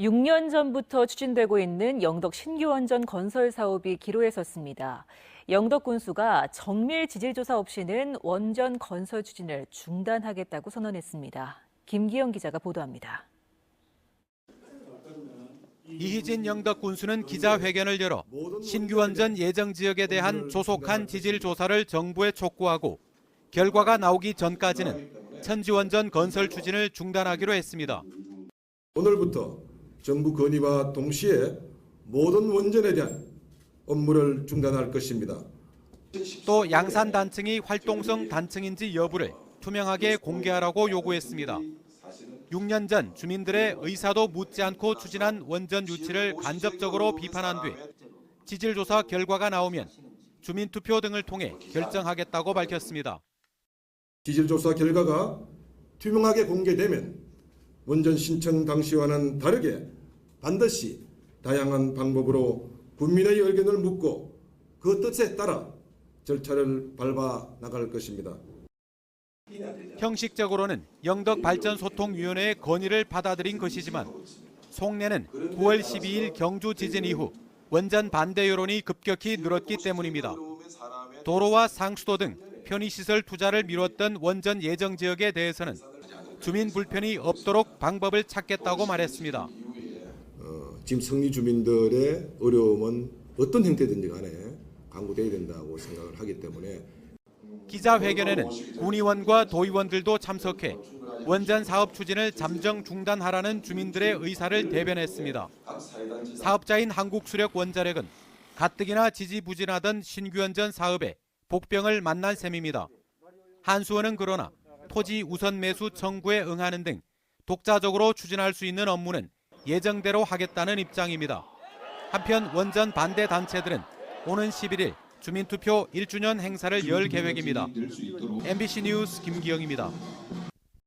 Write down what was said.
6년 전부터 추진되고 있는 영덕 신규 원전 건설 사업이 기로에 섰습니다. 영덕 군수가 정밀 지질 조사 없이는 원전 건설 추진을 중단하겠다고 선언했습니다. 김기영 기자가 보도합니다. 이희진 영덕 군수는 기자회견을 열어 신규 원전 예정 지역에 대한 조속한 지질 조사를 정부에 촉구하고 결과가 나오기 전까지는 천지 원전 건설 추진을 중단하기로 했습니다. 오늘부터 정부 건의와 동시에 모든 원전에 대한 업무를 중단할 것입니다. 또 양산 단층이 활동성 단층인지 여부를 투명하게 공개하라고 요구했습니다. 6년 전 주민들의 의사도 묻지 않고 추진한 원전 유치를 간접적으로 비판한 뒤 지질조사 결과가 나오면 주민투표 등을 통해 결정하겠다고 밝혔습니다. 지질조사 결과가 투명하게 공개되면 원전 신청 당시와는 다르게 반드시 다양한 방법으로 국민의 의견을 묻고 그 뜻에 따라 절차를 밟아 나갈 것입니다. 형식적으로는 영덕발전소통위원회의 건의를 받아들인 것이지만 속내는 9월 12일 경주 지진 이후 원전 반대 여론이 급격히 늘었기 때문입니다. 도로와 상수도 등 편의시설 투자를 미뤘던 원전 예정 지역에 대해서는 주민 불편이 없도록 방법을 찾겠다고 말했습니다. 어, 지금 성리 주민들의 어려움은 어떤 형태든지 간에 강구돼야 된다고 생각을 하기 때문에 기자회견에는 군의원과 도의원들도 참석해 원전 사업 추진을 잠정 중단하라는 주민들의 의사를 대변했습니다. 사업자인 한국수력원자력은 가뜩이나 지지부진하던 신규원 전 사업에 복병을 만난 셈입니다. 한수원은 그러나 토지 우선 매수 청구에 응하는 등 독자적으로 추진할 수 있는 업무는 예정대로 하겠다는 입장입니다. 한편 원전 반대 단체들은 오는 11일 주민투표 1주년 행사를 열 계획입니다. MBC 뉴스 김기영입니다.